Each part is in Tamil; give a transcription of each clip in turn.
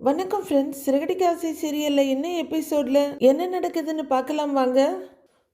வணக்கம் ஃப்ரெண்ட்ஸ் சிறகடிக்காசை சீரியலில் என்ன எபிசோடில் என்ன நடக்குதுன்னு பார்க்கலாம் வாங்க.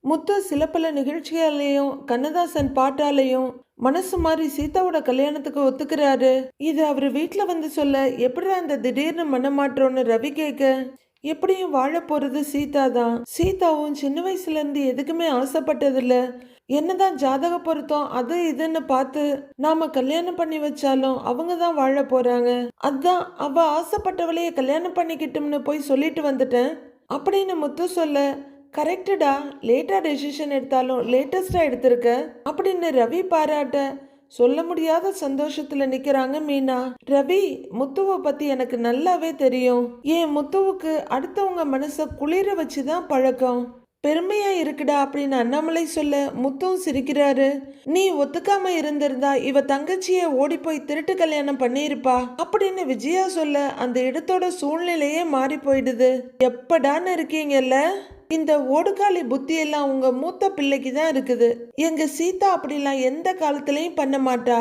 முத்து சில பல நிகழ்ச்சிகளையும் கண்ணதாசன் பாட்டாலையும் மனசு மாதிரி சீதாவோட கல்யாணத்துக்கு ஒத்துக்கிறாரு. இது அவர் வீட்டில் வந்து சொல்ல எப்படிடா அந்த திடீர்னு மனமாற்றோன்னு ரவி கேட்க? எப்படியும் வாழ போகிறது சீதா தான் சீதாவும் சின்ன வயசுலேருந்து எதுக்குமே ஆசைப்பட்டதில்ல. என்னதான் ஜாதக பொருத்தம் அது இதுன்னு பார்த்து நாம கல்யாணம் பண்ணி வச்சாலும் அவங்க தான் வாழ போறாங்க. அதான் அவ ஆசைப்பட்டவளையே கல்யாணம் பண்ணிக்கிட்டோம்னு போய் சொல்லிட்டு வந்துட்டேன். அப்படின்னு முத்து சொல்ல கரெக்டடா லேட்டா டெசிஷன் எடுத்தாலும் லேட்டஸ்டா எடுத்திருக்க? அப்படின்னு ரவி பாராட்ட சொல்ல முடியாத சந்தோஷத்துல நிக்கிறாங்க மீனா. ரவி முத்துவை பத்தி எனக்கு நல்லாவே தெரியும். ஏன் முத்துவுக்கு அடுத்தவங்க மனச குளிர வச்சுதான் பழக்கம். பெருமையா இருக்குடா அப்படின்னு அண்ணாமலை சொல்ல முத்தும் சிரிக்கிறாரு. நீ ஒத்துக்காம இருந்திருந்தா இவ தங்கச்சிய ஓடி போய் திருட்டு கல்யாணம் பண்ணியிருப்பா அப்படின்னு விஜயா சொல்ல அந்த இடத்தோட சூழ்நிலையே மாறி போயிடுது. எப்படான்னு இருக்கீங்கல்ல? இந்த ஓடுகாலி புத்தி எல்லாம் உங்க மூத்த பிள்ளைக்கு தான் இருக்குது. எங்க சீதா அப்படிலாம் எந்த காலத்திலயும் பண்ண மாட்டா.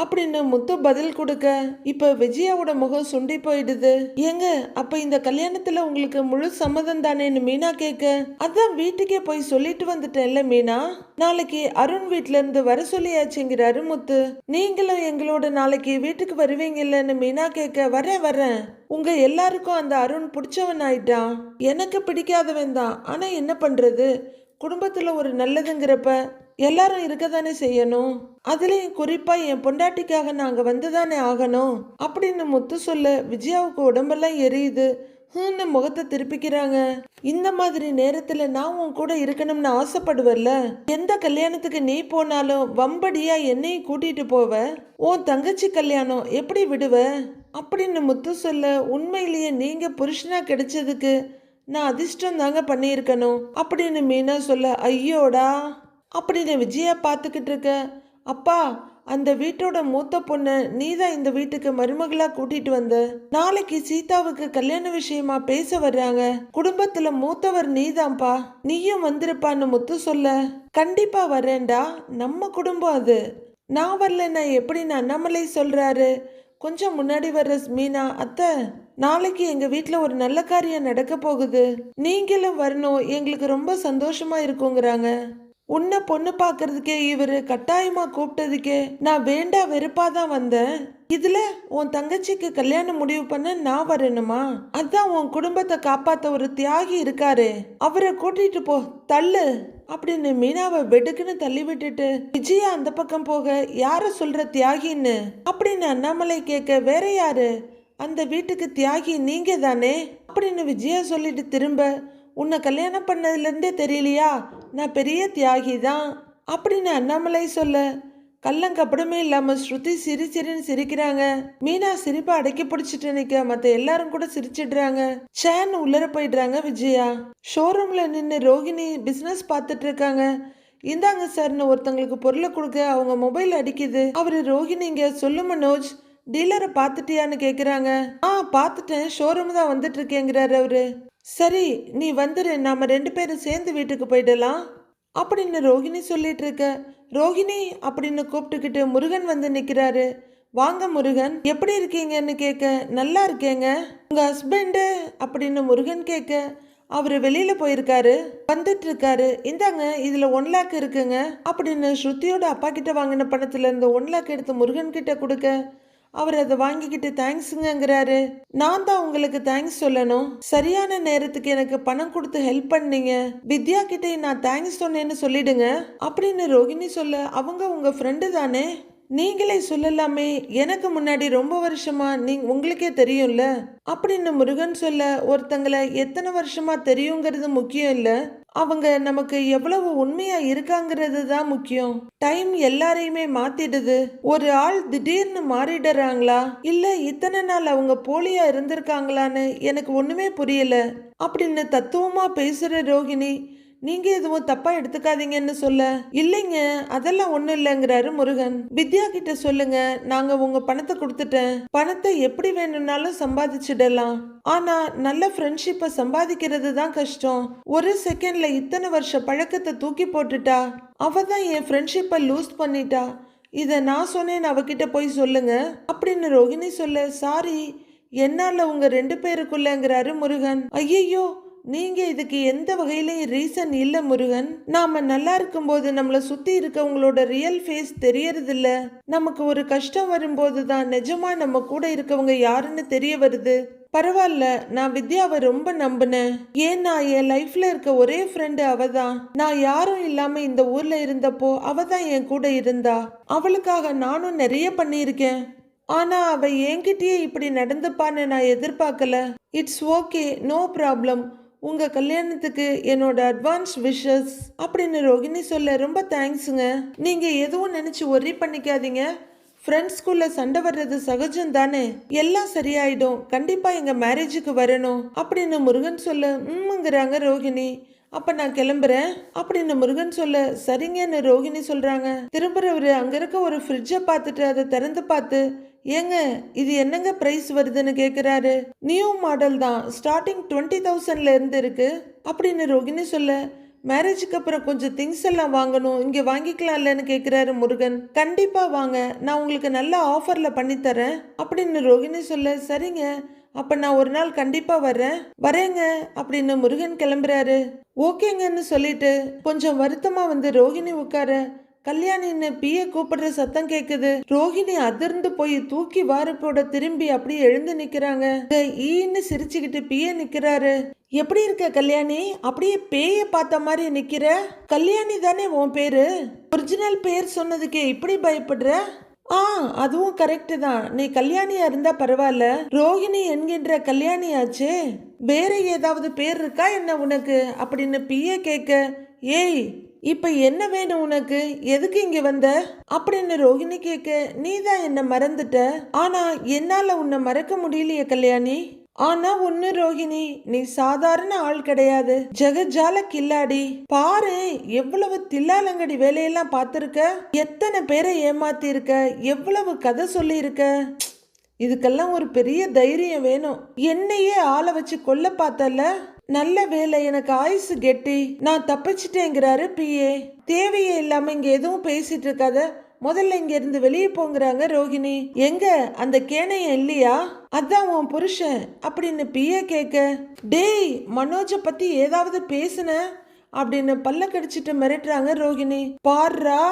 அப்படின்னு முத்து பதில் கொடுக்க இப்ப விஜயாவோட முகம் சுண்டி போயிடுது. ஏங்க அப்ப இந்த கல்யாணத்துல உங்களுக்கு முழு சம்மதம் தானேன்னு மீனா கேட்க அதான் வீட்டுக்கே போய் சொல்லிட்டு வந்துட்டேன்ல மீனா? நாளைக்கு அருண் வீட்ல இருந்து வர சொல்லியாச்சுங்கிறாரு முத்து. நீங்களும் எங்களோட நாளைக்கு வீட்டுக்கு வருவீங்கல்லன்னு மீனா கேட்க வரேன் வரேன் உங்க எல்லாருக்கும் அந்த அருண் பிடிச்சவன் ஆயிட்டான் எனக்கு பிடிக்காதவன் தான். ஆனா என்ன பண்றது? குடும்பத்துல ஒரு நல்லதுங்கிறப்ப எல்லாரும் இருக்க தானே செய்யணும்? அதுலேயும் குறிப்பா என் பொண்டாட்டிக்காக நாங்க வந்து தானே ஆகணும்? அப்படின்னு முத்து சொல்ல விஜயாவுக்கு உடம்பெல்லாம் எரியுது. ஹூன்னு முகத்தை திருப்பிக்கிறாங்க. இந்த மாதிரி நேரத்துல நான் உன் கூட இருக்கணும்னு ஆசைப்படுவல்ல? எந்த கல்யாணத்துக்கு நீ போனாலும் வம்படியா என்னையும் கூட்டிட்டு போவ? உன் தங்கச்சி கல்யாணம் எப்படி விடுவ? அப்படின்னு முத்து சொல்ல உண்மையிலேயே நீங்க புருஷனா கிடைச்சதுக்கு நான் அதிர்ஷ்டம் தாங்க பண்ணியிருக்கணும். அப்படின்னு மீனா சொல்ல ஐயோடா. அப்படின்னு விஜயா பார்த்துக்கிட்டு இருக்க? அப்பா அந்த வீட்டோட மூத்த பொண்ணை நீ தான் இந்த வீட்டுக்கு மருமகளா கூட்டிட்டு வந்த? நாளைக்கு சீதாவுக்கு கல்யாண விஷயமா பேச வர்றாங்க. குடும்பத்துல மூத்தவர் நீதான்ப்பா. நீயும் வந்திருப்பான்னு முத்து சொல்ல. கண்டிப்பா வரேன்டா நம்ம குடும்பம் அது. நான் வரலன்னா எப்படின்னு அண்ணாமலை சொல்றாரு? கொஞ்சம் முன்னாடி வர்ற மீனா அத்தை நாளைக்கு எங்க வீட்டில் ஒரு நல்ல காரியம் நடக்க போகுது. நீங்களும் வரணும். எங்களுக்கு ரொம்ப சந்தோஷமா இருக்குங்கிறாங்க. உன்னை பொண்ணு பார்க்கறதுக்கே இவரு கட்டாயமா கூப்பிட்டதுக்கே நான் வேண்டா வெறுப்பா தான் வந்தேன். இதுல உன் தங்கச்சிக்கு கல்யாணம் முடிவு பண்ண நான் வரணுமா? அதான் உன் குடும்பத்தை காப்பாத்த ஒரு தியாகி இருக்காரு. அவரை கூட்டிட்டு போ தள்ளு. அப்படின்னு மீனாவை வெடுக்குன்னு தள்ளி விட்டுட்டு விஜயா அந்த பக்கம் போக யார சொல்ற தியாகின்னு? அப்படின்னு அண்ணாமலை கேட்க வேற யாரு? அந்த வீட்டுக்கு தியாகி நீங்க தானே அப்படின்னு விஜயா சொல்லிட்டு திரும்ப உன்னை கல்யாணம் பண்ணதுலேருந்தே தெரியலையா? நான் பெரிய தியாகி தான். அப்படின்னு அண்ணாமலை சொல்ல? கள்ளங்கப்படமே இல்லாமல் ஸ்ருதி சிரி சிரின்னு சிரிக்கிறாங்க. மீனா சிரிப்பை அடக்கி பிடிச்சிட்டு நிக்க மற்ற எல்லாரும் கூட சிரிச்சிடுறாங்க. சேன் உள்ளர போயிடுறாங்க விஜயா. ஷோரூம்ல நின்று ரோகிணி பிசினஸ் பார்த்துட்டு இருக்காங்க. இந்தாங்க சார்னு ஒருத்தங்களுக்கு பொருளை கொடுக்க அவங்க மொபைல் அடிக்குது. அவரு ரோஹிணிங்க சொல்லு மனோஜ் டீலரை பார்த்துட்டியான்னு கேட்குறாங்க ஆ பார்த்துட்டேன். ஷோரூம் தான் வந்துட்டு இருக்கேங்கிறாரு அவரு. சரி நீ வந்துரு நாம ரெண்டு பேரும் சேர்ந்து வீட்டுக்கு போயிடலாம். அப்படின்னு ரோகிணி சொல்லிட்டு இருக்க. ரோகிணி அப்படின்னு கூப்பிட்டுக்கிட்டு முருகன் வந்து நிற்கிறாரு வாங்க முருகன் எப்படி இருக்கீங்கன்னு கேட்க நல்லா இருக்கேங்க. உங்கள் ஹஸ்பண்டு அப்படின்னு முருகன் கேட்க அவர் வெளியில் போயிருக்காரு. வந்துட்டு இருக்காரு. இந்தாங்க இதில் ஒன் லேக் இருக்குங்க. அப்படின்னு ஸ்ருதியோட அப்பா கிட்ட வாங்கின பணத்துல இருந்து ஒன் லேக் எடுத்து முருகன் கிட்ட கொடுக்க. அவர் அதை வாங்கிக்கிட்டு தேங்க்ஸுங்கிறாரு நான் தான் உங்களுக்கு தேங்க்ஸ் சொல்லணும். சரியான நேரத்துக்கு எனக்கு பணம் கொடுத்து ஹெல்ப் பண்ணீங்க. வித்யா கிட்டே நான் தேங்க்ஸ் சொன்னேன்னு சொல்லிடுங்க. அப்படின்னு ரோகிணி சொல்ல அவங்க உங்க ஃப்ரெண்டு தானே? நீங்களே சொல்லலாமே. எனக்கு முன்னாடி ரொம்ப வருஷமா நீ உங்களுக்கே தெரியும்ல? அப்படின்னு முருகன் சொல்ல ஒருத்தங்களை எத்தனை வருஷமா தெரியுங்கிறது முக்கியம் இல்லை. அவங்க நமக்கு எவ்வளவு உண்மையா இருக்காங்கிறது தான் முக்கியம். டைம் எல்லாரையுமே மாத்திடுது. ஒரு ஆள் திடீர்னு மாறிடுறாங்களா? இல்ல இத்தனை நாள் அவங்க போலியா இருந்திருக்காங்களான்னு எனக்கு ஒண்ணுமே புரியல. அப்படின்னு தத்துவமா பேசுற ரோகிணி நீங்க எதுவும் தப்பா எடுத்துக்காதீங்கன்னு சொல்ல. இல்லைங்க அதெல்லாம் ஒண்ணும் இல்லைங்கிறாரு முருகன். வித்யா கிட்ட சொல்லுங்க நாங்க உங்க பணத்தை கொடுத்துட்டேன். பணத்தை எப்படி வேணும்னாலும் சம்பாதிச்சிடலாம். ஆனா நல்ல ஃப்ரெண்ட்ஷிப்பை சம்பாதிக்கிறது தான் கஷ்டம். ஒரு செகண்ட்ல இத்தனை வருஷ பழக்கத்தை தூக்கி போட்டுட்டா. அவ தான் என் ஃப்ரெண்ட்ஷிப்பை லூஸ் பண்ணிட்டா. இதை நான் சொன்னேன் அவகிட்ட போய் சொல்லுங்க. அப்படின்னு ரோகிணி சொல்ல சாரி என்னால உங்க ரெண்டு பேருக்குள்ளங்கிறாரு முருகன். ஐயையோ நீங்கள் இதுக்கு எந்த வகையிலையும் ரீசன் இல்லை முருகன்? நாம நல்லா இருக்கும்போது நம்மளை சுற்றி இருக்கவங்களோட ரியல் ஃபேஸ் தெரியறதில்ல. நமக்கு ஒரு கஷ்டம் வரும்போது தான் நிஜமாக நம்ம கூட இருக்கவங்க யாருன்னு தெரிய வருது. பரவாயில்ல நான் வித்யாவை ரொம்ப நம்பினேன். ஏன்னா என் லைஃப்ல இருக்க ஒரே ஃப்ரெண்டு அவ தான்? நான் யாரும் இல்லாம இந்த ஊர்ல இருந்தப்போ அவ தான் என் கூட இருந்தா? அவளுக்காக நானும் நிறைய பண்ணியிருக்கேன். ஆனா அவ என்கிட்டயே இப்படி நடந்துப்பான்னு நான் எதிர்பார்க்கல. இட்ஸ் ஓகே நோ ப்ராப்ளம் உங்கள் கல்யாணத்துக்கு என்னோட அட்வான்ஸ் விஷஸ் அப்படின்னு ரோகிணி சொல்ல ரொம்ப தேங்க்ஸுங்க நீங்கள் எதுவும் நினச்சி ஒரி பண்ணிக்காதீங்க. ஃப்ரெண்ட்ஸ்குள்ள சண்டை வர்றது சகஜம் தானே எல்லாம் சரியாயிடும். கண்டிப்பாக எங்கள் மேரேஜுக்கு வரணும் அப்படின்னு முருகன் சொல்ல உம்முங்கிறாங்க ரோகிணி. அப்போ நான் கிளம்புறேன். அப்படின்னு முருகன் சொல்ல சரிங்கன்னு ரோகிணி சொல்கிறாங்க திரும்புறவர் அங்கே இருக்க ஒரு ஃப்ரிட்ஜை பார்த்துட்டு அதை திறந்து பார்த்து ஏங்க இது என்னங்க ப்ரைஸ் வருதுன்னு கேட்குறாரு நியூ மாடல் தான். ஸ்டார்டிங் டுவெண்ட்டி தௌசண்ட்ல இருந்து இருக்கு. அப்படின்னு ரோகிணி சொல்ல மேரேஜுக்கு அப்புறம் கொஞ்சம் திங்ஸ் எல்லாம் வாங்கணும். இங்கே வாங்கிக்கலாம்லன்னு கேட்குறாரு முருகன். கண்டிப்பாக வாங்க. நான் உங்களுக்கு நல்ல ஆஃபரில் பண்ணித்தரேன். அப்படின்னு ரோகிணி சொல்ல சரிங்க. அப்போ நான் ஒரு நாள் கண்டிப்பாக வர்றேன். வரேங்க அப்படின்னு முருகன் கிளம்புறாரு. ஓகேங்கன்னு சொல்லிட்டு கொஞ்சம் வருத்தமாக வந்து ரோகிணி உட்கார கல்யாணின்னு பிய கூப்பிடுற சத்தம் கேக்குது. ரோகிணி அதிர்ந்து போய் தூக்கி வாரப்போட திரும்பி அப்படியே எழுந்து நிக்கிறாங்க. ஈன்னு சிரிச்சுக்கிட்டு பிய நிக்கிறாரு. எப்படி இருக்க கல்யாணி? அப்படியே பேய பார்த்த மாதிரி நிக்கிற? கல்யாணி தானே உன் பேரு? ஒரிஜினல் பேர் சொன்னதுக்கே இப்படி பயப்படுற? ஆ அதுவும் கரெக்டு தான். நீ கல்யாணியா இருந்தா பரவாயில்ல ரோகிணி என்கின்ற கல்யாணியாச்சே. வேற ஏதாவது பேர் இருக்கா என்ன உனக்கு? அப்படின்னு பிய கேட்க ஏய் இப்ப என்ன வேணும் உனக்கு? எதுக்கு இங்க வந்த? அப்படின்னு ரோகிணி கேட்க நீ தான் என்ன மறந்துட்ட? ஆனா என்னால உன்னை மறக்க முடியலையே கல்யாணி. ஆனா ஒண்ணு ரோகிணி நீ சாதாரண ஆள் கிடையாது. ஜெகஜால கில்லாடி பாரு எவ்வளவு தில்லாலங்கடி வேலையெல்லாம் பார்த்துருக்க? எத்தனை பேரை ஏமாத்தி இருக்க எவ்வளவு கதை சொல்லி இருக்க இதுக்கெல்லாம் ஒரு பெரிய தைரியம் வேணும். என்னையே ஆளை வச்சு கொல்ல பார்த்தல நல்ல வேலை எனக்கு ஆயுசு கெட்டி நான் தப்பிச்சிட்டேங்கிறாரு பிஏ தேவையே இல்லாம இங்க எதுவும் பேசிட்டு இருக்காத. முதல்ல இங்கேருந்து வெளியே போங்கிறாங்க ரோகிணி. எங்க? அந்த கேனையம் இல்லையா? அதான் உன் புருஷன் அப்படின்னு பிஏ கேட்க டேய் மனோஜை பத்தி ஏதாவது பேசுன? அப்படின்னு பல்ல கடிச்சிட்டு மிரட்டுறாங்க ரோகிணி. பாருறா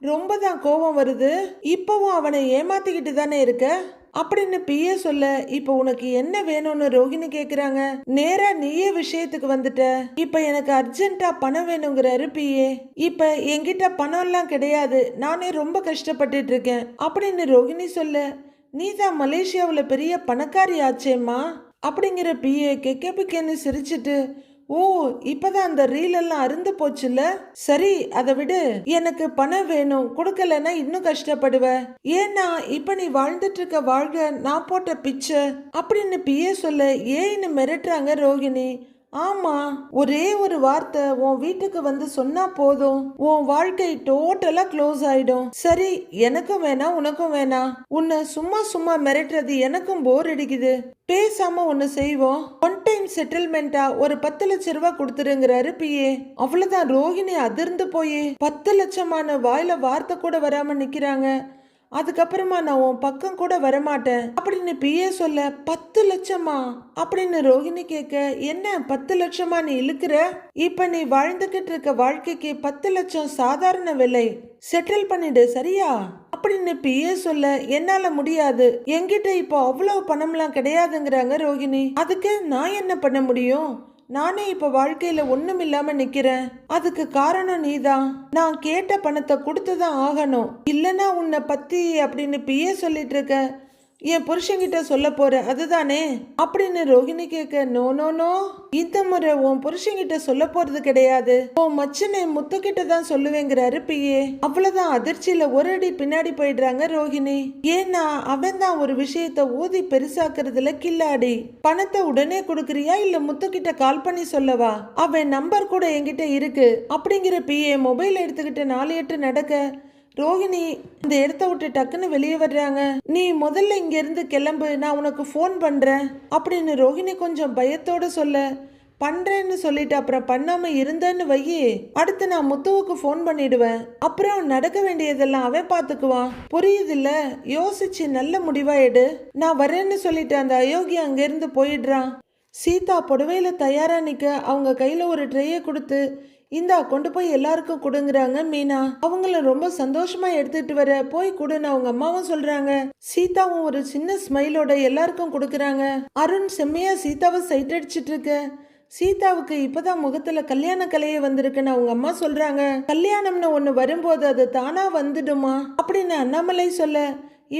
ரொம்ப தான் கோபம் வருது. இப்பவும் அவனை ஏமாத்திக்கிட்டு தானே இருக்க? அப்படின்னு பிஏ சொல்ல இப்போ உனக்கு என்ன வேணும்னு ரோகிணி கேக்குறாங்க? நேரா நீயே விஷயத்துக்கு வந்துட்ட. இப்ப எனக்கு அர்ஜென்ட்டா பணம் வேணுங்கிறாரு பிஏ. இப்ப என்கிட்ட பணம் எல்லாம் கிடையாது. நானே ரொம்ப கஷ்டப்பட்டுட்டு இருக்கேன் அப்படின்னு ரோகிணி சொல்ல நீ தான் மலேசியாவில் பெரிய பணக்காரி ஆச்சேம்மா? அப்படிங்கிற பிஏ கெக்கபிக்கேன்னு சிரிச்சிட்டு ஓ இப்பதான் அந்த ரீல் எல்லாம் அருந்து போச்சுல்ல? சரி அதை விடு. எனக்கு பணம் வேணும். கொடுக்கலன்னா இன்னும் கஷ்டப்படுவ. ஏன்னா இப்ப நீ வாழ்ந்துட்டு இருக்க வாழ்க நான் போட்ட பிச்சை அப்படின்னு பிஏ சொல்ல. ஏன்னு மிரட்டுறாங்க ரோகிணி. ஆமா ஒரே ஒரு வார்த்தை உன் வீட்டுக்கு வந்து சொன்னா போதும். உன் வாழ்க்கை டோட்டலா க்ளோஸ் ஆயிடும். சரி எனக்கும் வேணாம் உனக்கும் வேணாம் உன்னை சும்மா சும்மா மிரட்டுறது எனக்கும் போர் அடிக்குது. பேசாம ஒன்னு செய்வோம். ஒன் டைம் செட்டில்மெண்டா ஒரு பத்து லட்ச ரூபாய் கொடுத்துருங்கிறாரு பிஏ அவ்வளவுதான் ரோஹிணி அதிர்ந்து போய் பத்து லட்சமான வாயில வார்த்தை கூட வராம நிக்கிறாங்க. அதுக்கப்புறமா நான் உன் பக்கம் கூட வரமாட்டேன். அப்படின்னு பிஏ சொல்ல பத்து லட்சமா? அப்படின்னு ரோகிணி கேட்க என்ன பத்து லட்சமா நீ இழுக்கிற? இப்ப நீ வாழ்ந்துகிட்டு இருக்க வாழ்க்கைக்கு பத்து லட்சம் சாதாரண விலை. செட்டில் பண்ணிடு சரியா? அப்படின்னு பிஏ சொல்ல என்னால முடியாது. என்கிட்ட இப்போ அவ்வளவு பணம்லாம் கிடையாதுங்கிறாங்க ரோகிணி அதுக்கு நான் என்ன பண்ண முடியும்? நானே இப்ப வாழ்க்கையில ஒண்ணும் இல்லாம நிக்கிறேன். அதுக்கு காரணம் நீதான் நான் கேட்ட பணத்தை கொடுத்துதான் ஆகணும். இல்லனா உன்னை பத்தி அப்படின்னு பிஏ சொல்லிட்டு இருக்க. என் புருஷன்கிட்ட சொல்ல போற அதுதானே? அப்படின்னு ரோஹிணி கேட்க நோ நோ நோ. இந்த முறை உன் புருஷன்கிட்ட சொல்ல போறது கிடையாது. உன் மச்சனை முத்துக்கிட்ட தான் சொல்லுவேங்கிறாரு பிஏ. அவ்வளவுதான் அதிர்ச்சியில ஒரு அடி பின்னாடி போயிடுறாங்க ரோகிணி ஏன்னா அவன் தான் ஒரு விஷயத்த ஊதி பெருசாக்குறதுல கில்லாடி. பணத்தை உடனே கொடுக்குறியா இல்ல முத்துக்கிட்ட கால் பண்ணி சொல்லவா? அவன் நம்பர் கூட என்கிட்ட இருக்கு. அப்படிங்கிற பிஏ மொபைல் எடுத்துக்கிட்டு நாலு எட்டு நடக்க ரோகிணி இந்த இடத்த விட்டு டக்குன்னு வெளியே வர்றாங்க. நீ முதல்ல இங்கேருந்து கிளம்பு நான் உனக்கு ஃபோன் பண்ணுறேன் அப்படின்னு ரோகிணி கொஞ்சம் பயத்தோடு சொல்ல பண்ணுறேன்னு சொல்லிட்டு அப்புறம் பண்ணாமல் இருந்தேன்னு வையி அடுத்து நான் முத்துவுக்கு ஃபோன் பண்ணிடுவேன். அப்புறம் நடக்க வேண்டியதெல்லாம் அவன் பார்த்துக்குவான் புரியுதுல்ல? யோசிச்சு நல்ல முடிவா எடு. நான் வரேன்னு சொல்லிட்டு அந்த அயோக்கிய அங்கேருந்து போயிடுறான். சீதா புடவையில் தயாராக நிற்க அவங்க கையில் ஒரு ட்ரையை கொடுத்து இந்தா கொண்டு போய் எல்லாருக்கும் கொடுங்குறாங்க மீனா. அவங்கள ரொம்ப சந்தோஷமா எடுத்துட்டு வர போய் கொடுன்னு அவங்க அம்மாவும் சொல்றாங்க. சீதாவும் ஒரு சின்ன ஸ்மைலோட எல்லாருக்கும் கொடுக்கறாங்க. அருண் செம்மையா சீதாவை சைட் அடிச்சிட்டு இருக்க சீதாவுக்கு இப்பதான் முகத்துல கல்யாண கலையே வந்திருக்குன்னு அவங்க அம்மா சொல்றாங்க. கல்யாணம்னு ஒண்ணு வரும்போது அது தானா வந்துடுமா? அப்படின்னு அண்ணாமலை சொல்ல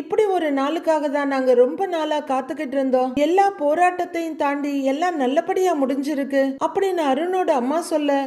இப்படி ஒரு நாளுக்காக தான் நாங்க ரொம்ப நாளா காத்துக்கிட்டு இருந்தோம். எல்லா போராட்டத்தையும் தாண்டி எல்லாம் நல்லபடியா முடிஞ்சிருக்கு அப்படின்னு அருணோட அம்மா சொல்ல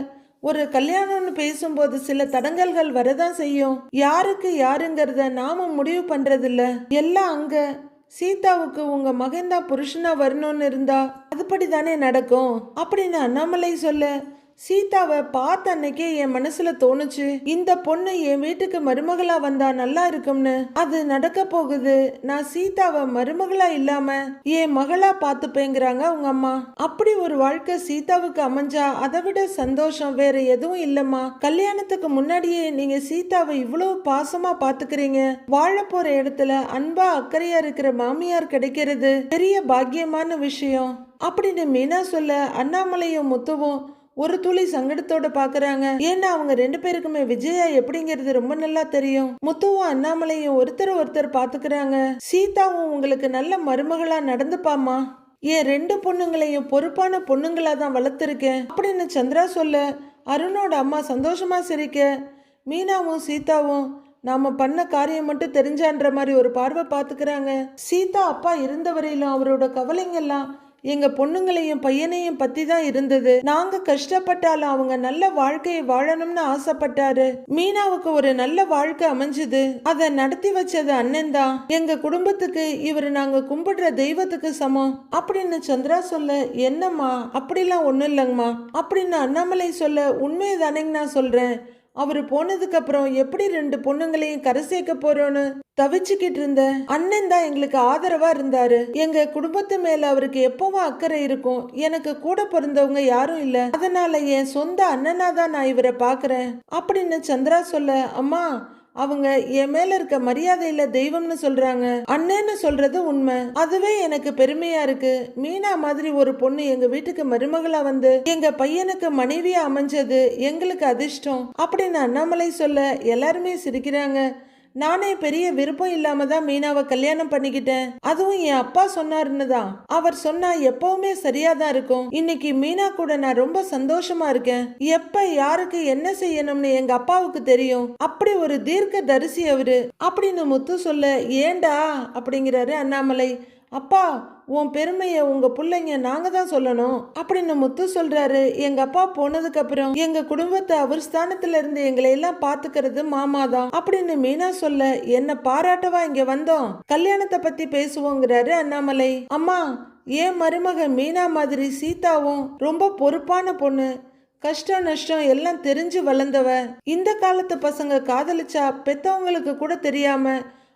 ஒரு கல்யாணம்னு பேசும்போது சில தடங்கல்கள் வரதான் செய்யும். யாருக்கு யாருங்கிறத நாம முடிவு பண்றதில்ல. எல்லாம் அங்க. சீதாவுக்கு உங்க மகன்தான் புருஷனா வரணும்னு இருந்தா அதுபடி தானே நடக்கும். அப்படின்னு அண்ணாமலை சொல்ல சீதாவை பார்த்த அன்னைக்கே என் மனசுல தோணுச்சு இந்த பொண்ணு என் வீட்டுக்கு மருமகளா வந்தா நல்லா இருக்கும்னு. அது நடக்க போகுது. நான் சீதாவை மருமகளா இல்லாம என் மகளா பார்த்துப்பேங்கிறாங்க அவங்க அம்மா. அப்படி ஒரு வாழ்க்கை சீதாவுக்கு அமைஞ்சா அதை விட சந்தோஷம் வேற எதுவும் இல்லம்மா. கல்யாணத்துக்கு முன்னாடியே நீங்க சீதாவை இவ்வளவு பாசமா பாத்துக்கிறீங்க வாழ போற இடத்துல அன்பா அக்கறையா இருக்கிற மாமியார் கிடைக்கிறது பெரிய பாக்கியமான விஷயம். அப்படின்னு மீனா சொல்ல அண்ணாமலையும் முத்துவும் ஒரு துளி சங்கடத்தோட பாக்குறாங்க. ஏன்னா அவங்க ரெண்டு பேருக்குமே விஜயா எப்படிங்கிறது ரொம்ப நல்லா தெரியும். முத்துவும் அண்ணாமலையும் ஒருத்தர் ஒருத்தர் பாத்துக்கிறாங்க. சீதாவும் உங்களுக்கு நல்ல மருமகளா நடந்துப்பாமா என் ரெண்டு பொண்ணுங்களையும் பொறுப்பான பொண்ணுங்களா தான் வளர்த்துருக்கேன். அப்படின்னு சந்திரா சொல்ல அருணோட அம்மா சந்தோஷமா சிரிக்க மீனாவும் சீதாவும் நாம பண்ண காரியம் மட்டும் தெரிஞ்சான்ற மாதிரி ஒரு பார்வை பாத்துக்கிறாங்க. சீதா அப்பா இருந்த வரையிலும் அவரோட கவலைங்கெல்லாம் எங்க பொண்ணுங்களையும் பையனையும் பத்தி தான் இருந்தது. நாங்க கஷ்டப்பட்டாலும் அவங்க நல்ல வாழ்க்கையை வாழணும்னு ஆசைப்பட்டாரு. மீனாவுக்கு ஒரு நல்ல வாழ்க்கை அமைஞ்சது. அதை நடத்தி வச்சது அண்ணன் தான். எங்க குடும்பத்துக்கு இவர் நாங்க கும்பிடுற தெய்வத்துக்கு சமம். அப்படின்னு சந்திரா சொல்ல என்னம்மா அப்படிலாம் ஒண்ணும் இல்லைங்கம்மா. அப்படின்னு அண்ணாமலை சொல்ல உண்மையை தானேங்க நான் சொல்றேன். அவர் போனதுக்கு அப்புறம் எப்படி ரெண்டு பொண்ணுங்களையும் கரை சேர்க்க போறோன்னு தவிச்சுக்கிட்டு இருந்த அண்ணன் தான் எங்களுக்கு ஆதரவா இருந்தாரு. எங்க குடும்பத்து மேல அவருக்கு எப்பவும் அக்கறை இருக்கும். எனக்கு கூட பிறந்தவங்க யாரும் இல்ல. அதனால என் சொந்த அண்ணனா தான் நான் இவரை பாக்குறேன் அப்படின்னு சந்திரா சொல்ல அம்மா அவங்க என் மேல இருக்க மரியாதையில தெய்வம்னு சொல்றாங்க. அண்ணன்னு சொல்றது உண்மை. அதுவே எனக்கு பெருமையா இருக்கு. மீனா மாதிரி ஒரு பொண்ணு எங்க வீட்டுக்கு மருமகளா வந்து எங்க பையனுக்கு மனைவியா அமைஞ்சது எங்களுக்கு அதிர்ஷ்டம். அப்படின்னு அண்ணாமலை சொல்ல எல்லாருமே சிரிக்கிறாங்க. நானே பெரிய விருப்பம் இல்லாம தான் மீனாவை கல்யாணம் பண்ணிக்கிட்டேன். அதுவும் என் அப்பா சொன்னாருன்னு தான். அவர் சொன்னா எப்பவுமே சரியா தான் இருக்கும். இன்னைக்கு மீனா கூட நான் ரொம்ப சந்தோஷமா இருக்கேன். எப்ப யாருக்கு என்ன செய்யணும்னு எங்க அப்பாவுக்கு தெரியும். அப்படி ஒரு தீர்க்க தரிசி அவரு. அப்படின்னு முத்து சொல்ல ஏண்டா? அப்படிங்கிறாரு அண்ணாமலை. அப்பா உன் பெருமையை உங்க பிள்ளைங்க நாங்க தான் சொல்லணும் அப்படின்னு முத்து சொல்றாரு. எங்க அப்பா போனதுக்கு அப்புறம் எங்க குடும்பத்தை அவர் ஸ்தானத்துல இருந்து எங்களை எல்லாம் பாத்துக்கிறது மாமா தான் அப்படின்னு மீனா சொல்ல என்ன பாராட்டவா இங்க வந்தோம்? கல்யாணத்தை பத்தி பேசுவோங்கிறாரு அண்ணாமலை. அம்மா ஏன் மருமக மீனா மாதிரி சீதாவும் ரொம்ப பொறுப்பான பொண்ணு. கஷ்டம் நஷ்டம் எல்லாம் தெரிஞ்சு வளர்ந்தவ. இந்த காலத்து பசங்க காதலிச்சா பெத்தவங்களுக்கு கூட தெரியாம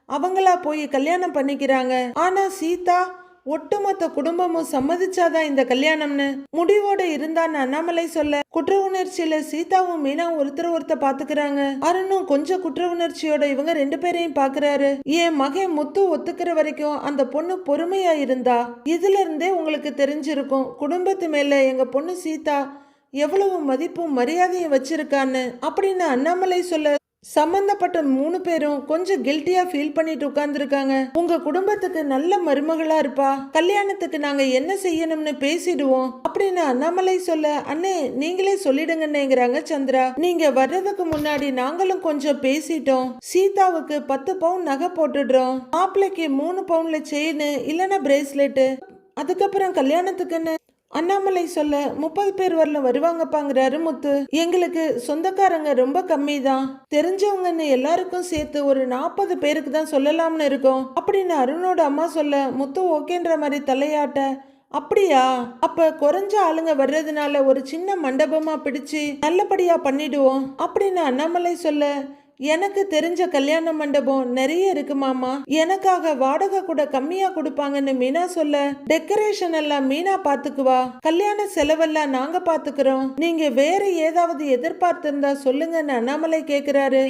அவங்களா போய் கல்யாணம் பண்ணிக்கிறாங்க. ஆனா சீதா ஒட்டுமொத்த குடும்பமும் சம்மதிச்சாதான் இந்த கல்யாணம்னு? முடிவோட இருந்தான்னு அண்ணாமலை சொல்ல. குற்ற உணர்ச்சியில சீதாவும் மீனாவும் ஒருத்தர் ஒருத்தர் பாத்துக்கிறாங்க. அருணும் கொஞ்சம் குற்ற உணர்ச்சியோட இவங்க ரெண்டு பேரையும் பாக்குறாரு. என் மகன் முத்து ஒத்துக்கிற வரைக்கும் அந்த பொண்ணு பொறுமையா இருந்தா? இதுல இருந்தே உங்களுக்கு தெரிஞ்சிருக்கும். குடும்பத்து மேல எங்க பொண்ணு சீதா எவ்வளவு மதிப்பும் மரியாதையும் வச்சிருக்கான்னு. அப்படின்னு அண்ணாமலை சொல்ல சம்பந்தப்பட்ட மூணு பேரும் கொஞ்சம் கில்ட்டியா ஃபீல் பண்ணிட்டு உட்கார்ந்துருக்காங்க. உங்க குடும்பத்துக்கு நல்ல மருமகளா இருப்பா. கல்யாணத்துக்கு நாங்க என்ன செய்யணும்னு பேசிடுவோம். அப்படின்னு அண்ணாமலை சொல்ல அண்ணே நீங்களே சொல்லிடுங்கன்னேங்கிறாங்க சந்திரா. நீங்க வர்றதுக்கு முன்னாடி நாங்களும் கொஞ்சம் பேசிட்டோம். சீதாவுக்கு பத்து பவுன் நகை போட்டுடுறோம். மாப்பிள்ளைக்கு மூணு பவுன்ல செயின் இல்லைன்னா பிரேஸ்லெட்டு அதுக்கப்புறம் கல்யாணத்துக்குன்னு அண்ணாமலை சொல்ல முப்பது பேர் வரல வருவாங்கப்பாங்கிறாரு முத்து. எங்களுக்கு சொந்தக்காரங்க ரொம்ப கம்மி தான் தெரிஞ்சவங்கன்னு எல்லாருக்கும் சேர்த்து ஒரு நாற்பது பேருக்கு தான் சொல்லலாம்னு இருக்கோம். அப்படின்னு அருணோட அம்மா சொல்ல முத்து ஓகேன்ற மாதிரி தலையாட்ட. அப்படியா? அப்ப குறைஞ்ச ஆளுங்க வர்றதுனால ஒரு சின்ன மண்டபமா பிடிச்சு நல்லபடியா பண்ணிடுவோம். அப்படின்னு அண்ணாமலை சொல்ல எனக்கு தெரிஞ்ச கல்யாண மண்டபம் நிறைய இருக்கு மாமா. எனக்காக வாடகை கூட கம்மியா கொடுப்பாங்கன்னு மீனா சொல்ல டெக்கரேஷன் எல்லாம் மீனா பாத்துக்குவா கல்யாண செலவெல்லாம் நாங்க பாத்துக்கிறோம் நீங்க வேற ஏதாவது எதிர்பார்த்திருந்தா சொல்லுங்கன்னு அண்ணாமலை கேக்குறாரு.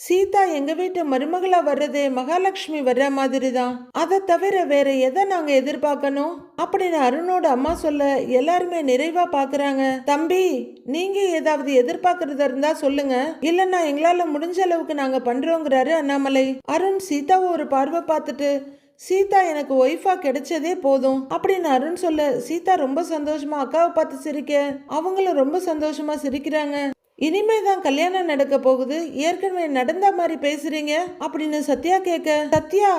சீதா எங்க வீட்டு மருமகளா வர்றதே மகாலட்சுமி வர்ற மாதிரி தான் அதை தவிர வேற எதை நாங்க எதிர்பார்க்கணும்? அப்படின்னு அருணோட அம்மா சொல்ல எல்லாருமே நிறைவா பாக்குறாங்க. தம்பி நீங்க ஏதாவது எதிர்பார்க்கறதா இருந்தா சொல்லுங்க. இல்லைன்னா எங்களால முடிஞ்ச அளவுக்கு நாங்க பண்றோங்கிறாரு அண்ணாமலை. அருண் சீதாவை ஒரு பார்வை பார்த்துட்டு சீதா எனக்கு ஒய்ஃபா கிடைச்சதே போதும். அப்படின்னு அருண் சொல்ல சீதா ரொம்ப சந்தோஷமா அக்காவை பார்த்து சிரிக்க. அவங்களும் ரொம்ப சந்தோஷமா சிரிக்கிறாங்க. இனிமே தான் கல்யாணம் நடக்க போகுது. ஏற்கனவே நடந்த மாதிரி பேசுறீங்க அப்படின்னு சத்யா கேட்க சத்யா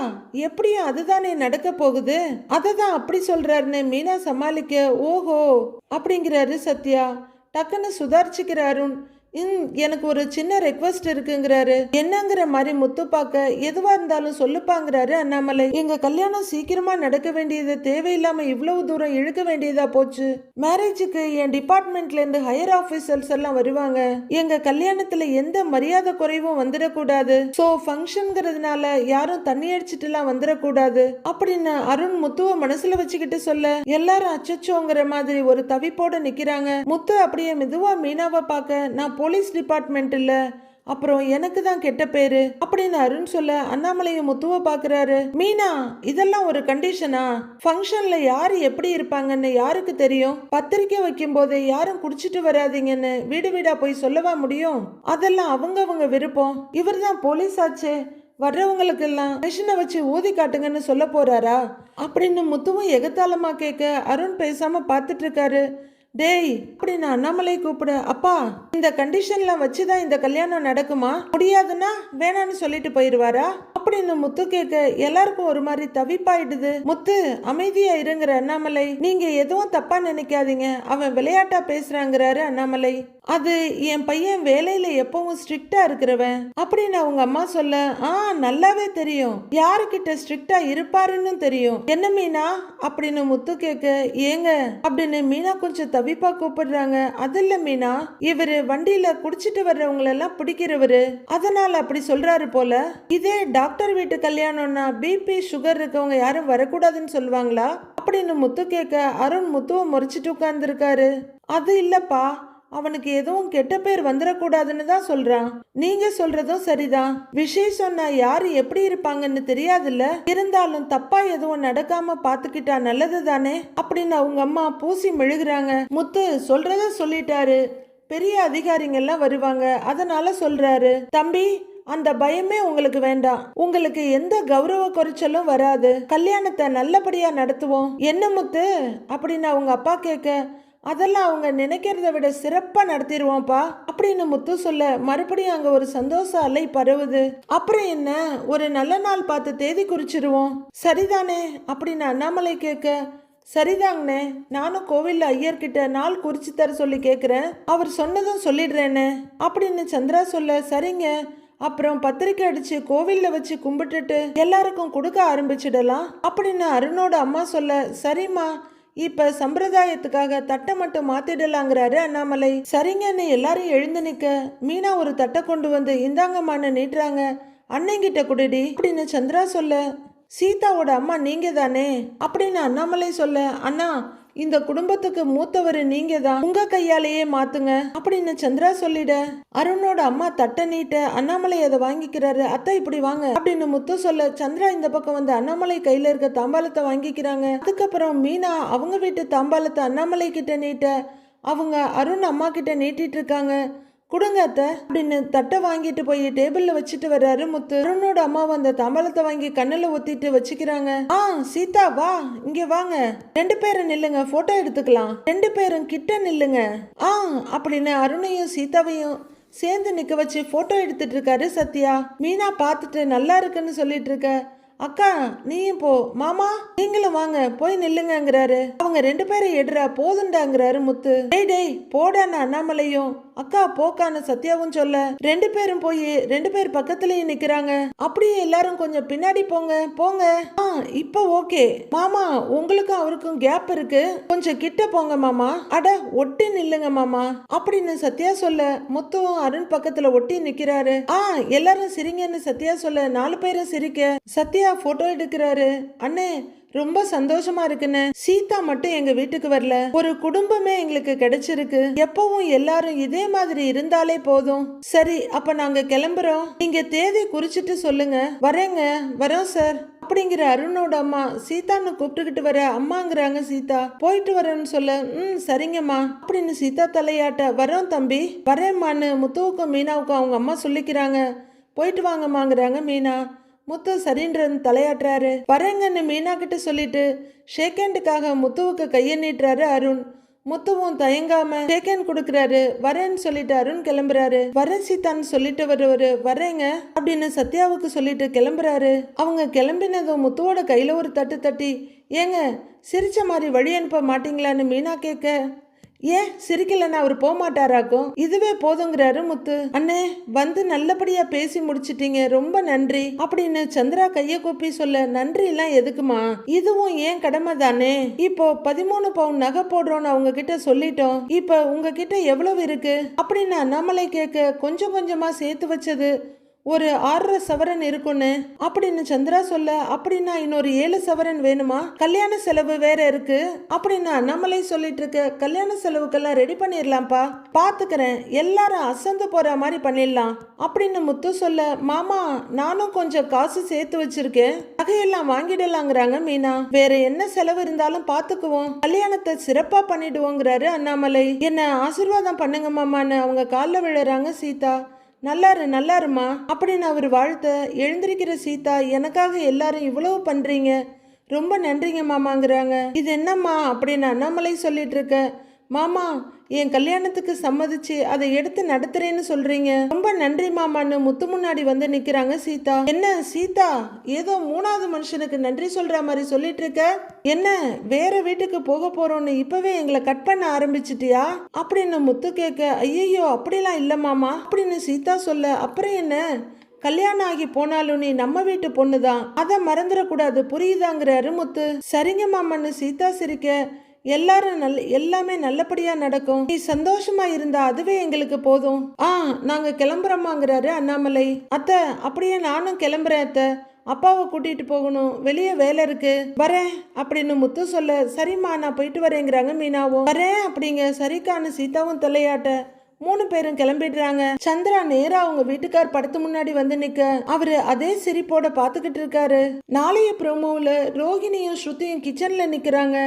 எப்படியும் அதுதானே நடக்க போகுது? அதை தான் அப்படி சொல்றாருன்னு மீனா சமாளிக்க ஓஹோ அப்படிங்கிறாரு சத்யா. டக்குன்னு சுதாரிச்சுக்கிற அருண் எனக்கு ஒரு சின்ன ரெக்வஸ்ட் இருக்குங்கிறாரு. என்னங்கிற மாதிரி முத்து பார்க்க எதுவா இருந்தாலும் சொல்லுப்பாங்கிறாரு அண்ணாமலை. எங்க கல்யாணம் சீக்கிரமா நடக்க வேண்டியது தேவையில்லாம இவ்வளவு தூரம் இழுக்க வேண்டியதா போச்சு. மேரேஜுக்கு என் டிபார்ட்மெண்ட்ல இருந்து ஹையர் ஆபீசர்ஸ் எல்லாம் வருவாங்க. எங்க கல்யாணத்துல எந்த மரியாதை குறைவும் வந்துடக்கூடாது. சோ ஃபங்க்ஷன்ங்கிறதுனால யாரும் தண்ணி அடிச்சிட்டு எல்லாம் வந்துடக்கூடாது. அப்படின்னு அருண் முத்துவ மனசுல வச்சுக்கிட்டு சொல்ல எல்லாரும் அச்சச்சோங்கிற மாதிரி ஒரு தவிப்போட நிக்கிறாங்க. முத்து அப்படியே மெதுவா மீனாவை பார்க்க நான் போலீஸ் டிபார்ட்மெண்ட் அப்புறம் எனக்கு தான் கெட்ட பேரு. அப்படின்னு அருண் சொல்ல அண்ணாமலையும் முத்துவ பாக்குறாரு. மீனா இதெல்லாம் ஒரு கண்டிஷனா ஃபங்க்ஷன்ல யாரு எப்படி இருப்பாங்கன்னு யாருக்கு தெரியும்? பத்திரிக்கை வைக்கும் போது யாரும் குடிச்சிட்டு வராதீங்கன்னு வீடு வீடா போய் சொல்லவா முடியும்? அதெல்லாம் அவங்க அவங்க விருப்பம். இவர் தான் போலீஸ் ஆச்சே வர்றவங்களுக்கெல்லாம் மிஷினை வச்சு ஊதி காட்டுங்கன்னு சொல்ல போறாரா? அப்படின்னு முத்துவும் எகத்தாளமா கேட்க அருண் பேசாம பார்த்துட்டு இருக்காரு. டேய் அப்படின்னு அண்ணாமலை கூப்பிட. அப்பா இந்த கண்டிஷன்லாம் வச்சுதான் இந்த கல்யாணம் நடக்குமா? முடியாதுன்னா வேணான்னு சொல்லிட்டு போயிடுவாரா அப்படின்னு முத்து கேட்க எல்லாருக்கும் ஒரு மாதிரி தவிப்பாயிடுது. முத்து அமைதியா இருங்கிற அண்ணாமலை. நீங்க எதுவும் தப்பா நினைக்காதீங்க. அவன் விளையாட்டா பேசுறாங்கிறாரு அண்ணாமலை. அது என் பையன் வேலையில எப்பவும் ஸ்ட்ரிக்டா இருக்கிறவன். அப்படின்னு அவங்க அம்மா சொல்ல ஆ நல்லாவே தெரியும். யாருக்கிட்ட ஸ்ட்ரிக்டா இருப்பாருன்னு தெரியும். என்ன மீனா? அப்படின்னு முத்து கேட்க ஏங்க அப்படின்னு மீனா கொஞ்சம் தவிப்பா கூப்பிடுறாங்க. அது இல்ல மீனா இவரு வண்டியில குடிச்சிட்டு வர்றவங்களெல்லாம் பிடிக்கிறவரு. அதனால அப்படி சொல்றாரு போல. இதே டாக்டர் டாக்டர் வீட்டு கல்யாணம்னா பிபி சுகர் இருக்கவங்க யாரும் வரக்கூடாதுன்னு சொல்லுவாங்களா? அப்படின்னு முத்து கேட்க அருண் முத்துவை முறைச்சிட்டு உட்கார்ந்துருக்காரு. அது இல்லப்பா அவனுக்கு எதுவும் கெட்ட பேர் வந்துடக்கூடாதுன்னு தான் சொல்றான். நீங்க சொல்றதும் சரிதான். விசேஷம்னா யாரு எப்படி இருப்பாங்கன்னு தெரியாதுல்ல? இருந்தாலும் தப்பா எதுவும் நடக்காம பாத்துக்கிட்டா நல்லது தானே? அப்படின்னு அவங்க அம்மா பூசி மெழுகுறாங்க. முத்து சொல்றத சொல்லிட்டாரு. பெரிய அதிகாரிங்கெல்லாம் வருவாங்க. அதனால சொல்றாரு. தம்பி அந்த பயமே உங்களுக்கு வேண்டாம். உங்களுக்கு எந்த கௌரவ குறைச்சலும் வராது. கல்யாணத்தை நல்லபடியா நடத்துவோம். என்ன முத்து? அப்படின்னு அவங்க அப்பா கேட்க அதெல்லாம் அவங்க நினைக்கிறத விட சிறப்பா நடத்திடுவோம்ப்பா. அப்படின்னு முத்து சொல்ல மறுபடியும் அங்க ஒரு சந்தோஷ அலை பரவுது. அப்புறம் என்ன? ஒரு நல்ல நாள் பார்த்து தேதி குறிச்சிருவோம். சரிதானே? அப்படின்னு அண்ணாமலை கேட்க சரிதாங்கண்ணே. நானும் கோவில்ல ஐயர்கிட்ட நாள் குறிச்சு தர சொல்லி கேட்குறேன். அவர் சொன்னதும் சொல்லிடுறேனே அப்படின்னு சந்திரா சொல்ல சரிங்க. அப்புறம் பத்திரிக்கை அடிச்சு கோவில்ல வச்சு கும்பிட்டுட்டு எல்லாருக்கும் கொடுக்க ஆரம்பிச்சிடலாம் அப்படின்னு அருணோட அம்மா சொல்ல சரிம்மா இப்ப சம்பிரதாயத்துக்காக தட்டை மட்டும் மாத்திடலாங்கிறாரு அண்ணாமலை. சரிங்கன்னு எல்லாரும் எழுந்து நிக்க மீனா ஒரு தட்டை கொண்டு வந்து இந்தாங்கம்மான்னு நீட்டுறாங்க. அன்னைங்கிட்ட குடுடி அப்படின்னு சந்திரா சொல்ல சீதாவோட அம்மா நீங்க தானே அப்படின்னு அண்ணாமலை சொல்ல அண்ணா இந்த குடும்பத்துக்கு மூத்தவர் நீங்க தான் உங்க கையாலேயே மாத்துங்க. அப்படின்னு சந்திரா சொல்லிட அருணோட அம்மா தட்டை நீட்ட அண்ணாமலை அதை வாங்கிக்கிறாரு. அத்தை இப்படி வாங்க அப்படின்னு முத்து சொல்ல சந்திரா இந்த பக்கம் வந்து அண்ணாமலை கையில இருக்க தாம்பாலத்தை வாங்கிக்கிறாங்க. அதுக்கப்புறம் மீனா அவங்க வீட்டு தாம்பாலத்தை அண்ணாமலை கிட்ட நீட்ட அவங்க அருண் அம்மா கிட்ட நீட்டிட்டு இருக்காங்க. கொடுங்க அத்தை. அப்படின்னு தட்டை வாங்கிட்டு போய் டேபிள்ல வச்சுட்டு வர்றாரு முத்து. அருணோட அம்மாவும் அந்த தம்பளத்தை வாங்கி கண்ணில் ஒத்திட்டு வச்சுக்கிறாங்க. ஆ சீதா வா. இங்க வாங்க. ரெண்டு பேரும் நில்லுங்க போட்டோ எடுத்துக்கலாம். ரெண்டு பேரும் கிட்ட நில்லுங்க. ஆ அப்படின்னு அருணையும் சீதாவையும் சேர்ந்து நிக்க வச்சு போட்டோ எடுத்துட்டு இருக்காரு சத்யா. மீனா பார்த்துட்டு நல்லா இருக்குன்னு சொல்லிட்டு இருக்க. அக்கா நீயும் போ. மாமா நீங்களும் வாங்க. போய் நில்லுங்கங்கிறாரு. அவங்க ரெண்டு பேரும் எடுறா போதுண்டாங்கிறாரு முத்து. டேய் டேய் போடான்னு அண்ணாமலையும். அக்கா போக்கான்னு சத்யாவும் சொல்ல. ரெண்டு பேரும் போய் ரெண்டு பேர் பக்கத்துலயே நிக்கிறாங்க. அப்படியே எல்லாரும் கொஞ்சம் பின்னாடி போங்க. போங்க. ஆ இப்போ ஓகே. மாமா உங்களுக்கும் அவருக்கும் கேப் இருக்கு. கொஞ்சம் கிட்ட போங்க மாமா. அட ஒட்டி நில்லுங்க மாமா. அப்படின்னு சத்யா சொல்ல முத்துவும் அருண் பக்கத்துல ஒட்டி நிக்கிறாரு. ஆ எல்லாரும் சிரிங்கன்னு சத்யா சொல்ல நாலு பேரும் சிரிக்க. சத்யா போட்டோ எடுக்கிறாரு. அண்ணே ரொம்ப சந்தோஷமா இருக்குன்னு சீதா மட்டும் எங்க வீட்டுக்கு வரல. ஒரு குடும்பமே எங்களுக்கு கிடைச்சிருக்கு. எப்பவும் எல்லாரும் இதே மாதிரி இருந்தாலே போதும். சரி அப்ப நாங்க கிளம்புறோம். நீங்க தேதி குறிச்சிட்டு சொல்லுங்க. வரேங்க. வரோம் சார் அப்படிங்கிற அருணோட அம்மா சீதான்னு கூப்பிட்டுக்கிட்டு வர அம்மாங்கிறாங்க சீதா. போயிட்டு வரேன்னு சொல்ல ம் சரிங்கம்மா. அப்படின்னு சீதா தலையாட்ட வரோம் தம்பி. வரேம்மான்னு முத்துவுக்கும் மீனாவுக்கும் அவங்க அம்மா சொல்லிக்கிறாங்க. போயிட்டு வாங்கம்மாங்கிறாங்க மீனா. முத்து சரின்றன்னு தலையாட்டுறாரு. வரேங்கன்னு மீனா கிட்ட சொல்லிட்டு ஷேக்கேண்டுக்காக முத்துவுக்கு கையை நீட்டுறாரு அருண். முத்துவும் தயங்காம ஷேக்கேண்ட் கொடுக்குறாரு. வரேன்னு சொல்லிட்டு அருண் கிளம்புறாரு. வரேன் சீதான்னு சொல்லிட்டு வருவாரு வரேங்க அப்படின்னு சத்யாவுக்கு சொல்லிட்டு கிளம்புறாரு. அவங்க கிளம்பினதும் முத்துவோட கையில ஒரு தட்டு தட்டி ஏங்க சிரிச்ச மாதிரி வழி அனுப்ப மாட்டீங்களான்னு மீனா கேட்க ஏன் சிரிக்கலன்னா அவர் போகமாட்டாராக்கும்? இதுவே போதுங்கிறாரு முத்து. அண்ணே வந்து நல்லபடியா பேசி முடிச்சிட்டீங்க. ரொம்ப நன்றி. அப்படின்னு சந்திரா கைய கூப்பி சொல்ல நன்றி எல்லாம் எதுக்குமா? இதுவும் ஏன் கடமை தானே? இப்போ பதிமூணு பவுன் நகை போடுறோம்னு அவங்க கிட்ட சொல்லிட்டோம். இப்போ உங்ககிட்ட எவ்வளவு இருக்கு? அப்படின்னு அண்ணாமலை கேட்க கொஞ்சம் கொஞ்சமா சேர்த்து வச்சது ஒரு ஆறரை சவரன் இருக்கும்னு. அப்படின்னு சந்திரா சொல்ல? அப்படின்னா இன்னொரு ஏழு சவரன் வேணுமா? கல்யாண செலவு வேற இருக்கு. அப்படின்னு அண்ணாமலை சொல்லிட்டு இருக்க கல்யாண செலவுக்கெல்லாம் ரெடி பண்ணிடலாம்ப்பா பாத்துக்கிறேன். எல்லாரும் அசந்து போற மாதிரி பண்ணிடலாம் அப்படின்னு முத்து சொல்ல மாமா நானும் கொஞ்சம் காசு சேர்த்து வச்சிருக்கேன். நகையெல்லாம் வாங்கிடலாங்கிறாங்க மீனா. வேற என்ன செலவு இருந்தாலும் பாத்துக்குவோம். கல்யாணத்தை சிறப்பா பண்ணிடுவோங்கிறாரு அண்ணாமலை. என்ன ஆசீர்வாதம் பண்ணுங்க மாமான்னு அவங்க காலில் விழுறாங்க சீதா. நல்லாரு நல்லாருமா? அப்படின்னு அவர் வாழ்த்த எழுந்திருக்கிற சீதா எனக்காக எல்லாரும் இவ்வளவு பண்றீங்க? ரொம்ப நன்றிங்க மாமாங்கிறாங்க. இது என்னம்மா? அப்படின்னு அண்ணாமலை சொல்லிட்டு இருக்க மாமா என் கல்யாணத்துக்கு சம்மதிச்சு அதை எடுத்து நடத்துறேன்னு சொல்றீங்க. ரொம்ப நன்றி மாமான்னு முத்து முன்னாடி வந்து நிக்கிறாங்க சீதா. என்ன சீதா? ஏதோ மூணாவது மனுஷனுக்கு நன்றி சொல்ற மாதிரி சொல்லிட்டு இருக்க என்ன வேற வீட்டுக்கு போக போறோம்னு இப்பவே எங்களை கட் பண்ண ஆரம்பிச்சிட்டியா? அப்படின்னு முத்து கேட்க ஐயோ அப்படிலாம் இல்ல மாமா அப்படின்னு சீதா சொல்ல அப்புறம் என்ன? கல்யாணம் ஆகி போனாலும் நீ நம்ம வீட்டு பொண்ணுதான். அதை மறந்துடக்கூடாது. புரியுதாங்கிறாரு முத்து. சரிங்க மாமன்னு சீதா சிரிக்க எல்லாரும் நல்ல எல்லாமே நல்லபடியா நடக்கும். நீ சந்தோஷமா இருந்தா அதுவே எங்களுக்கு போதும். ஆ நாங்க கிளம்புறோமாங்கிறாரு அண்ணாமலை. அத்தை அப்படியே நானும் கிளம்புறேன் அத்தை. அப்பாவை கூட்டிட்டு போகணும். வெளியே வேலை இருக்கு. வரேன் அப்படின்னு முத்து சொல்ல சரிம்மா நான் போயிட்டு வரேங்கிறாங்க மீனாவும். வரேன் அப்படிங்க. சரிக்கான்னு சீதாவும் தலையாட்ட மூணு பேரும் கிளம்பிடுறாங்க. சந்திரா நேரா அவங்க வீட்டுக்கார் படத்து முன்னாடி வந்து நிக்க. அவரு அதே சிரிப்போட பாத்துக்கிட்டு இருக்காரு. நாளைய ப்ரோமோவில் ரோகிணியும் ஸ்ருதியும் கிச்சன்ல நிக்கிறாங்க.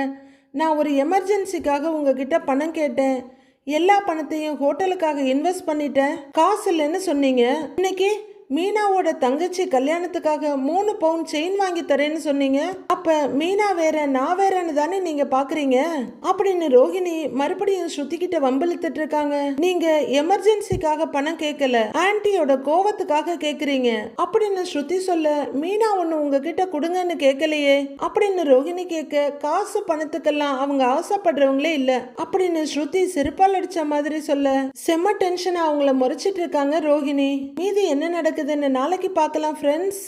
நான் ஒரு எமர்ஜென்சிக்காக உங்ககிட்ட பணம் கேட்டேன். எல்லா பணத்தையும் ஹோட்டலுக்காக இன்வெஸ்ட் பண்ணிட்டேன். காசு இல்லைன்னு சொன்னீங்க. இன்னைக்கு மீனாவோட தங்கச்சி கல்யாணத்துக்காக மூணு பவுன் செயின் வாங்கி தரேன்னு சொன்னீங்க. அப்ப மீனா வேற நான் வேறன்னு தானே நீங்க பாக்குறீங்க? அப்படின்னு ரோஹிணி மறுபடியும் ஸ்ருதி கிட்ட வம்பிழுத்துட்டு இருக்காங்க. நீங்க எமர்ஜென்சிக்காக பணம் கேட்கல ஆன்ட்டியோட கோவத்துக்காக கேக்குறீங்க. அப்படின்னு ஸ்ருதி சொல்ல மீனா ஒண்ணு உங்ககிட்ட கொடுங்கன்னு கேட்கலையே அப்படின்னு ரோஹிணி கேட்க காசு பணத்துக்கெல்லாம் அவங்க ஆசைப்படுறவங்களே இல்ல. அப்படின்னு ஸ்ருதி செருப்பால் அடிச்ச மாதிரி சொல்ல செம்ம டென்ஷன் அவங்கள முறைச்சிட்டு இருக்காங்க ரோஹிணி. மீதி என்ன நடக்குதுன்னு நாளைக்கு பார்க்கலாம் ஃப்ரெண்ட்ஸ்